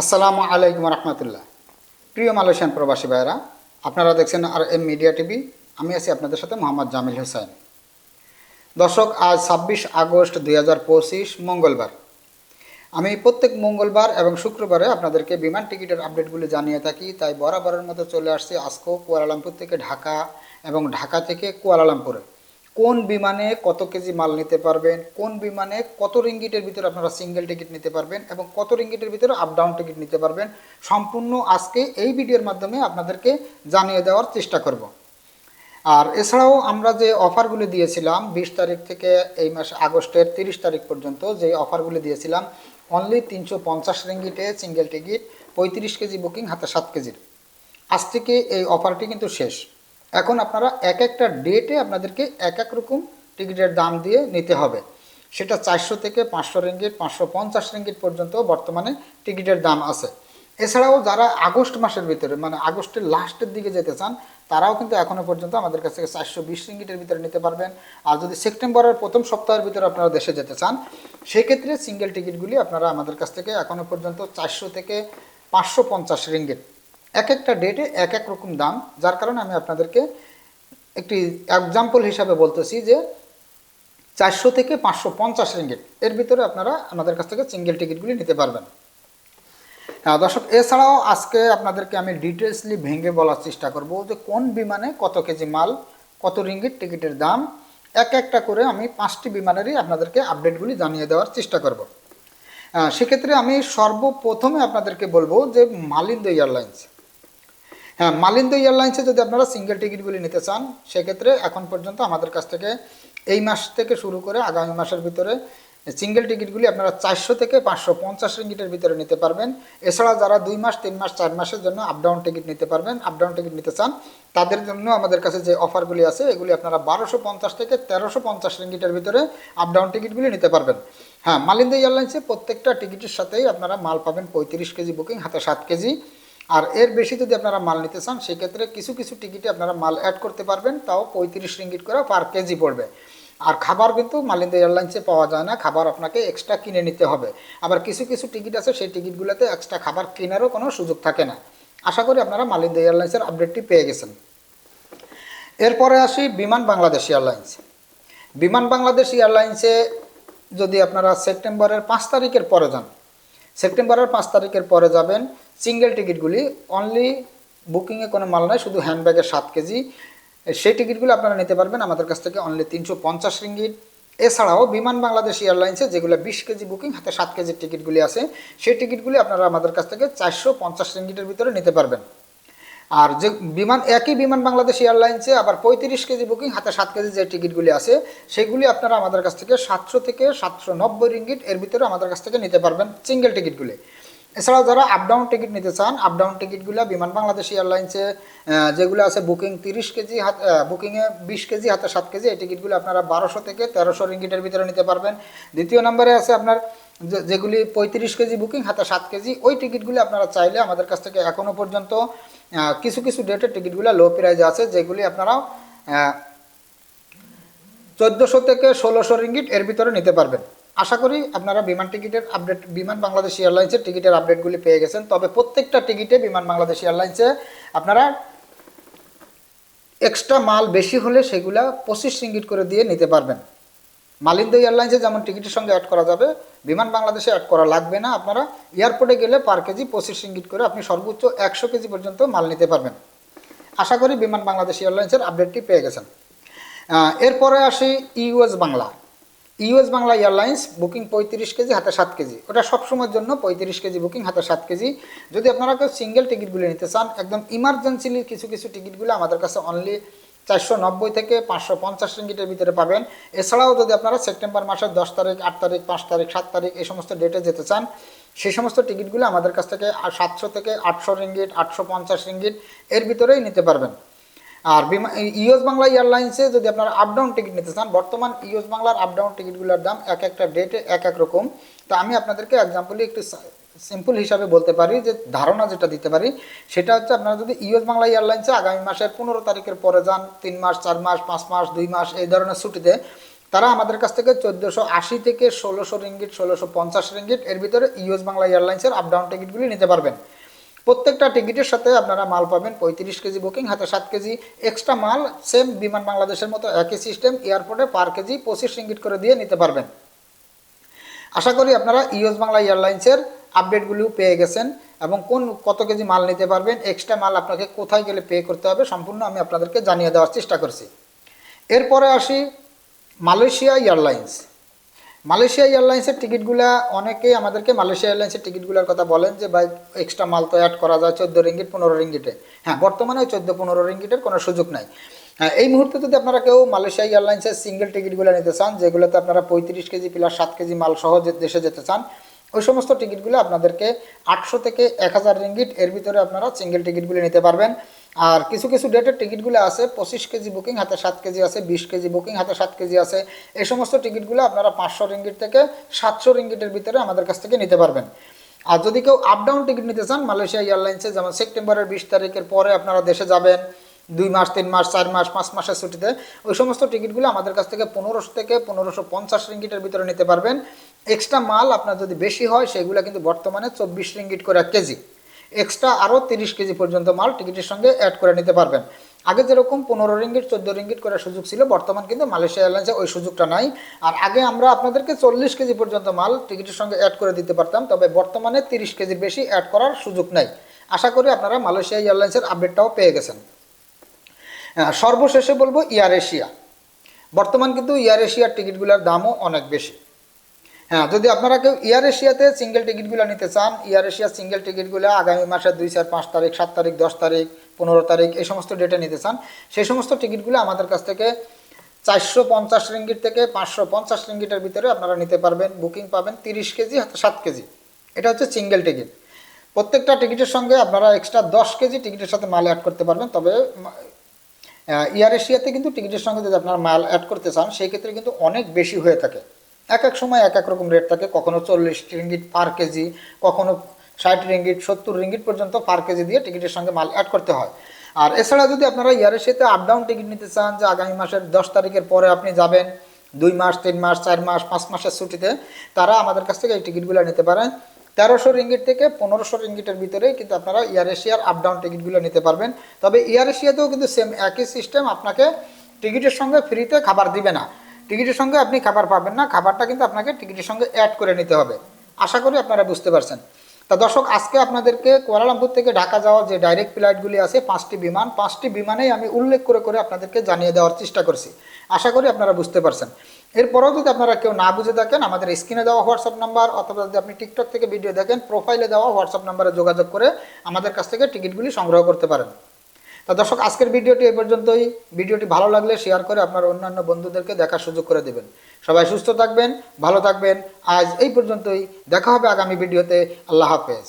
আসসালামু আলাইকুম রহমতুল্লাহ। প্রিয় মালয়েশিয়ান প্রবাসী ভাইরা আপনারা দেখছেন আর এম মিডিয়া টিভি, আমি আছি আপনাদের সাথে মোহাম্মদ জামিল হোসেন। দর্শক, আজ ছাব্বিশ আগস্ট দুই হাজার পঁচিশ, মঙ্গলবার। আমি প্রত্যেক মঙ্গলবার এবং শুক্রবারে আপনাদেরকে বিমান টিকিটের আপডেটগুলি জানিয়ে থাকি, তাই বরাবরের মতো চলে আসছি আজকেও কুয়ালালামপুর থেকে ঢাকা এবং ঢাকা থেকে কুয়ালালামপুরে। কোন বিমানে কত কেজি মাল নিতে পারবেন? কোন বিমানে কত রিঙ্গিটের ভিতরে আপনারা সিঙ্গেল টিকিট নিতে পারবেন? এবং কত রিঙ্গিটের ভিতরে আপ ডাউন টিকিট নিতে পারবেন? সম্পূর্ণ আজকে এই ভিডিওর মাধ্যমে আপনাদেরকে জানিয়ে দেওয়ার চেষ্টা করব। আর এছাড়াও আমরা যে অফারগুলি দিয়েছিলাম, বিশ তারিখ থেকে এই মাস আগস্টের তিরিশ তারিখ পর্যন্ত যে অফারগুলি দিয়েছিলাম অনলি তিনশো পঞ্চাশ রিঙ্গিটে সিঙ্গেল টিকিট পঁয়ত্রিশ কেজি বুকিং হাতে সাত কেজির। আজ থেকে এই অফারটি কিন্তু শেষ। এখন আপনারা এক একটা ডেটে আপনাদেরকে এক এক রকম টিকিটের দাম দিয়ে নিতে হবে। সেটা চারশো থেকে পাঁচশো রিঙ্গিট পাঁচশো পঞ্চাশ রিঙ্গিট পর্যন্ত বর্তমানে টিকিটের দাম আছে। এছাড়াও যারা আগস্ট মাসের ভিতরে মানে আগস্টের লাস্টের দিকে যেতে চান, তারাও কিন্তু এখনও পর্যন্ত আমাদের কাছ থেকে চারশো বিশ রিঙ্গিটের ভিতরে নিতে পারবেন। আর যদি সেপ্টেম্বরের প্রথম সপ্তাহের ভিতরে আপনারা দেশে যেতে চান, সেক্ষেত্রে সিঙ্গেল টিকিটগুলি আপনারা আমাদের কাছ থেকে এখনও পর্যন্ত চারশো থেকে পাঁচশো পঞ্চাশ রিঙ্গিট এক একটা ডেটে এক এক রকম দাম যার কারণে আমি আপনাদেরকে একটি এক্সাম্পল হিসাবে বলতেছি যে চারশো থেকে পাঁচশো পঞ্চাশ রিঙ্গিট এর ভিতরে আপনারা আমাদের কাছ থেকে সিঙ্গেল টিকিটগুলি নিতে পারবেন। হ্যাঁ, দর্শক এছাড়াও আজকে আপনাদেরকে আমি ডিটেলসলি ভেঙে বলার চেষ্টা করব যে কোন বিমানে কত কেজি মাল কত রিঙ্গিট টিকিটের দাম এক একটা করে আমি পাঁচটি বিমানেরই আপনাদেরকে আপডেটগুলি জানিয়ে দেওয়ার চেষ্টা করব। সেক্ষেত্রে আমি সর্বপ্রথমে আপনাদেরকে বলব যে মালিন্দ এয়ারলাইন্স। হ্যাঁ মালিন্দ এয়ারলাইন্সে যদি আপনারা সিঙ্গেল টিকিটগুলি নিতে চান, সেক্ষেত্রে এখন পর্যন্ত আমাদের কাছ থেকে এই মাস থেকে শুরু করে আগামী মাসের ভিতরে সিঙ্গেল টিকিটগুলি আপনারা চারশো থেকে পাঁচশো পঞ্চাশ রিঙ্গিটের ভিতরে নিতে পারবেন। এছাড়া যারা দুই মাস, তিন মাস, চার মাসের জন্য আপ ডাউন টিকিট নিতে পারবেন আপডাউন টিকিট নিতে চান, তাদের জন্য আমাদের কাছে যে অফারগুলি আছে, এগুলি আপনারা বারোশো পঞ্চাশ থেকে তেরোশো পঞ্চাশ রিঙ্গিটের ভিতরে আপডাউন টিকিটগুলি নিতে পারবেন। হ্যাঁ মালিন্দ এয়ারলাইন্সে প্রত্যেকটা টিকিটের সাথেই আপনারা মাল পাবেন পঁয়ত্রিশ কেজি বুকিং হাতে সাত কেজি। আর এর বেশি যদি আপনারা মাল নিতে চান, সেক্ষেত্রে কিছু কিছু টিকিটে আপনারা মাল অ্যাড করতে পারবেন, তাও পঁয়ত্রিশ রিঙ্গিট করে পার কেজি পড়বে। আর খাবার কিন্তু মালিন্দা এয়ারলাইন্সে পাওয়া যায় না, খাবার আপনাকে এক্সট্রা কিনে নিতে হবে। আবার কিছু কিছু টিকিট আছে, সেই টিকিটগুলোতে এক্সট্রা খাবার কেনারও কোনো সুযোগ থাকে না। আশা করি আপনারা মালিন্দা এয়ারলাইন্সের আপডেটটি পেয়ে গেছেন। এরপরে আসি বিমান বাংলাদেশ এয়ারলাইন্স বিমান বাংলাদেশ এয়ারলাইন্সে যদি আপনারা সেপ্টেম্বরের পাঁচ তারিখের পরে যান, সেপ্টেম্বরের পাঁচ তারিখের পরে যাবেন সিঙ্গেল টিকিটগুলি অনলি বুকিংয়ে কোনো মাল নাই শুধু হ্যান্ডব্যাগের সাত কেজি। সেই টিকিটগুলো আপনারা নিতে পারবেন আমাদের কাছ থেকে অনলি তিনশো পঞ্চাশ রিঙ্গিট এছাড়াও বিমান বাংলাদেশ এয়ারলাইন্সে যেগুলো বিশ কেজি বুকিং হাতে সাত কেজির টিকিটগুলি আছে, সেই টিকিটগুলি আপনারা আমাদের কাছ থেকে চারশো পঞ্চাশ রিঙ্গিটের ভিতরে নিতে পারবেন। আর যে বিমান, একই বিমান বাংলাদেশ এয়ারলাইন্সে আবার পঁয়ত্রিশ কেজি বুকিং হাতে সাত কেজি যে টিকিটগুলি আছে, সেগুলি আপনারা আমাদের কাছ থেকে সাতশো থেকে সাতশো নব্বই রিঙ্গিট এর ভিতরে আমাদের কাছ থেকে নিতে পারবেন সিঙ্গেল টিকিটগুলি এছাড়াও যারা আপ ডাউন টিকিট নিতে চান আপ ডাউন টিকিটগুলো বিমান বাংলাদেশ এয়ারলাইন্সে যেগুলো আছে বুকিং তিরিশ কেজি হাত বুকিংয়ে বিশ কেজি হাতে সাত কেজি, এই টিকিটগুলো আপনারা বারোশো থেকে তেরোশো রিঙ্গিটের ভিতরে নিতে পারবেন। দ্বিতীয় নম্বরে আছে আপনার যেগুলি পঁয়ত্রিশ কেজি বুকিং হাতে সাত কেজি, ওই টিকিটগুলি আপনারা চাইলে আমাদের কাছ থেকে এখনও পর্যন্ত কিছু কিছু ডেটের টিকিটগুলো লো প্রাইজে আছে, যেগুলি আপনারা চোদ্দোশো থেকে ষোলোশো রিঙ্গিট এর ভিতরে নিতে পারবেন। আশা করি আপনারা বিমান টিকিটের আপডেট বিমান বাংলাদেশ এয়ারলাইন্সের টিকিটের আপডেটগুলি পেয়ে গেছেন। তবে প্রত্যেকটা টিকিটে বিমান বাংলাদেশ এয়ারলাইন্সে আপনারা এক্সট্রা মাল বেশি হলে সেগুলা পঁচিশ রিঙ্গিট করে দিয়ে নিতে পারবেন। মালিন্দ এয়ারলাইন্সে যেমন টিকিটের সঙ্গে অ্যাড করা যাবে, বিমান বাংলাদেশে অ্যাড করা লাগবে না। আপনারা এয়ারপোর্টে গেলে পার কেজি পঁচিশ রিঙ্গিট করে আপনি সর্বোচ্চ একশো কেজি পর্যন্ত মাল নিতে পারবেন। আশা করি বিমান বাংলাদেশ এয়ারলাইন্সের আপডেটটি পেয়ে গেছেন। এরপরে আসি US Bangla. US Bangla airlines booking পঁয়ত্রিশ কেজি, হাতে সাত কেজি। ওটা সবসময়ের জন্য পঁয়ত্রিশ কেজি বুকিং, হাতে সাত কেজি। যদি আপনারা কেউ সিঙ্গেল টিকিটগুলো নিতে চান, একদম ইমার্জেন্সিলি কিছু কিছু টিকিটগুলো আমাদের কাছে অনলি চারশো নব্বই থেকে পাঁচশো পঞ্চাশ রিঙ্গিটের ভিতরে পাবেন। এছাড়াও যদি আপনারা সেপ্টেম্বর মাসের দশ তারিখ, আট তারিখ, পাঁচ তারিখ, সাত তারিখ এই সমস্ত ডেটে যেতে চান, সেই সমস্ত টিকিটগুলো আমাদের কাছ থেকে সাতশো থেকে আটশো রিঙ্গিট আটশো পঞ্চাশ রিঙ্গিট এর ভিতরেই নিতে পারবেন। আর বিমা ইউএস বাংলা এয়ারলাইন্সে যদি আপনারা আপ ডাউন টিকিট নিতে চান, বর্তমান ইউএস বাংলার আপ ডাউন টিকিটগুলোর দাম এক একটা ডেটে এক এক রকম। তো আমি আপনাদেরকে এক্সাম্পলি একটু সিম্পল হিসাবে বলতে পারি, যে ধারণা যেটা দিতে পারি, সেটা হচ্ছে আপনারা যদি ইউএস বাংলা এয়ারলাইন্সে আগামী মাসের পনেরো তারিখের পরে যান, তিন মাস, চার মাস, পাঁচ মাস, দুই মাস, এই ধরনের ছুটিতে, তারা আমাদের কাছ থেকে চোদ্দোশো আশি থেকে ষোলোশো রিঙ্গিট ষোলোশো পঞ্চাশ রিঙ্গিট এর ভিতরে ইউএস বাংলা এয়ারলাইন্সের আপ ডাউন টিকিটগুলি নিতে পারবেন। প্রত্যেকটা টিকিটের সাথে আপনারা মাল পাবেন পঁয়ত্রিশ কেজি বুকিং, হাতে সাত কেজি এক্সট্রা মাল সেম বিমান বাংলাদেশের মতো একই সিস্টেম এয়ারপোর্টে পার কেজি পঁচিশ রিঙ্গিট করে দিয়ে নিতে পারবেন। আশা করি আপনারা ইউএস বাংলা এয়ারলাইন্সের আপডেটগুলিও পেয়ে গেছেন এবং কোন কত কেজি মাল নিতে পারবেন এক্সট্রা মাল আপনাকে কোথায় গেলে পে করতে হবে সম্পূর্ণ আমি আপনাদেরকে জানিয়ে দেওয়ার চেষ্টা করছি। এরপরে আসি মালয়েশিয়া এয়ারলাইন্স। মালয়েশিয়া এয়ারলাইন্সের টিকিটগুলা, অনেকেই আমাদেরকে মালয়েশিয়া এয়ারলাইন্সের টিকিটগুলোর কথা বলেন যে, ভাই এক্সট্রা মাল তো অ্যাড করা যায় চোদ্দ রিঙ্গিট, পনেরো রিঙ্গিটে। হ্যাঁ বর্তমানে ওই চোদ্দ, পনেরো রিঙ্গিটের কোনো সুযোগ নাই। হ্যাঁ এই মুহূর্তে যদি আপনারা কেউ মালয়েশিয়া এয়ারলাইন্সের সিঙ্গেল টিকিটগুলো নিতে চান, যেগুলোতে আপনারা পঁয়ত্রিশ কেজি প্লাস সাত কেজি মাল সহ দেশে যেতে চান, ওই সমস্ত টিকিটগুলো আপনাদেরকে আটশো থেকে এক হাজার রিঙ্গিট এর ভিতরে আপনারা সিঙ্গেল টিকিটগুলো নিতে পারবেন। আর কিছু কিছু ডেটের টিকিটগুলো আছে, পঁচিশ কেজি বুকিং হাতে সাত কেজি আছে, বিশ কেজি বুকিং হাতে সাত কেজি আছে। এই সমস্ত টিকিটগুলো আপনারা পাঁচশো রিঙ্গিট থেকে সাতশো রিঙ্গিটের ভিতরে আমাদের কাছ থেকে নিতে পারবেন। আর যদি কেউ আপ ডাউন টিকিট নিতে চান মালয়েশিয়া এয়ারলাইন্সে যেমন সেপ্টেম্বরের বিশ তারিখের পরে আপনারা দেশে যাবেন, দুই মাস, তিন মাস, চার মাস, পাঁচ মাসের ছুটিতে, ওই সমস্ত টিকিটগুলো আমাদের কাছ থেকে পনেরোশো থেকে পনেরোশো পঞ্চাশ রিঙ্গিটের ভিতরে নিতে পারবেন। এক্সট্রা মাল আপনার যদি বেশি হয়, সেগুলো কিন্তু বর্তমানে চব্বিশ রিঙ্গিট করে এক কেজি। এক্সট্রা আরও তিরিশ কেজি পর্যন্ত মাল টিকিটের সঙ্গে অ্যাড করে নিতে পারবেন। আগে যেরকম পনেরো রিঙ্গিট চোদ্দ রিঙ্গিট করার সুযোগ ছিল, বর্তমান কিন্তু মালয়েশিয়া এয়ারলাইন্সে ওই সুযোগটা নাই। আর আগে আমরা আপনাদেরকে চল্লিশ কেজি পর্যন্ত মাল টিকিটের সঙ্গে অ্যাড করে দিতে পারতাম, তবে বর্তমানে তিরিশ কেজির বেশি অ্যাড করার সুযোগ নাই। আশা করি আপনারা মালয়েশিয়া এয়ারলাইন্সের আপডেটটাও পেয়ে গেছেন। সর্বশেষে বলব এয়ার এশিয়া। বর্তমান কিন্তু এয়ার এশিয়ার টিকিটগুলোর দামও অনেক বেশি। হ্যাঁ যদি আপনারা কেউ এয়ার এশিয়াতে সিঙ্গেল টিকিটগুলো নিতে চান এয়ার এশিয়ার সিঙ্গেল টিকিটগুলো আগামী মাসের দুই চার পাঁচ তারিখ, সাত তারিখ, দশ তারিখ, পনেরো তারিখ এই সমস্ত ডেটে নিতে চান, সেই সমস্ত টিকিটগুলো আমাদের কাছ থেকে চারশো পঞ্চাশ রিঙ্গিট থেকে পাঁচশো পঞ্চাশ রিঙ্গিটের ভিতরে আপনারা নিতে পারবেন, বুকিং পাবেন তিরিশ কেজি সাত কেজি। এটা হচ্ছে সিঙ্গেল টিকিট প্রত্যেকটা টিকিটের সঙ্গে আপনারা এক্সট্রা দশ কেজি টিকিটের সাথে মাল অ্যাড করতে পারবেন, তবে এয়ার এশিয়াতে কিন্তু টিকিটের সঙ্গে যদি আপনারা মাল অ্যাড করতে চান, সেই ক্ষেত্রে কিন্তু অনেক বেশি হয়ে থাকে। এক এক সময় এক এক রকম রেট থাকে। কখনো চল্লিশ রিঙ্গিট পার কেজি কখনো ষাট রিঙ্গিট সত্তর রিঙ্গিট পর্যন্ত পার কেজি দিয়ে টিকিটের সঙ্গে মাল অ্যাড করতে হয়। আর এছাড়া যদি আপনারা এয়ার এশিয়াতে আপ ডাউন টিকিট নিতে চান, যে আগামী মাসের দশ তারিখের পরে আপনি যাবেন, দুই মাস, তিন মাস, চার মাস, পাঁচ মাসের ছুটিতে, তারা আমাদের কাছ থেকে এই টিকিটগুলো নিতে পারেন। তেরোশো রিঙ্গিট থেকে পনেরোশো রিঙ্গিটের ভিতরেই কিন্তু আপনারা এয়ার এশিয়ার আপ ডাউন টিকিটগুলো নিতে পারবেন। তবে এয়ার এশিয়াতেও কিন্তু সেম একই সিস্টেম আপনাকে টিকিটের সঙ্গে ফ্রিতে খাবার দিবে না। টিকিটের সঙ্গে আপনি খাবার পাবেন না, খাবারটা কিন্তু আপনাকে টিকিটের সঙ্গে অ্যাড করে নিতে হবে। আশা করি আপনারা বুঝতে পারছেন। তা দর্শক, আজকে আপনাদেরকে কুয়ালালামপুর থেকে ঢাকা যাওয়ার যে ডাইরেক্ট ফ্লাইটগুলি আছে, পাঁচটি বিমান, পাঁচটি বিমানেই আমি উল্লেখ করে করে আপনাদেরকে জানিয়ে দেওয়ার চেষ্টা করছি। আশা করি আপনারা বুঝতে পারছেন। এরপরেও যদি আপনারা কেউ না বুঝে থাকেন, আমাদের স্ক্রিনে দেওয়া হোয়াটসঅ্যাপ নাম্বার অথবা যদি আপনি টিকটক থেকে ভিডিও দেখেন প্রোফাইলে দেওয়া হোয়াটসঅ্যাপ নাম্বারে যোগাযোগ করে আমাদের কাছ থেকে টিকিটগুলি সংগ্রহ করতে পারেন। তা দর্শক, আজকের ভিডিওটি এই পর্যন্তই। ভিডিওটি ভালো লাগলে শেয়ার করে আপনার অন্যান্য বন্ধুদেরকে দেখার সুযোগ করে দেবেন। সবাই সুস্থ থাকবেন, ভালো থাকবেন। আজ এই পর্যন্তই। দেখা হবে আগামী ভিডিওতে। আল্লাহ হাফেজ।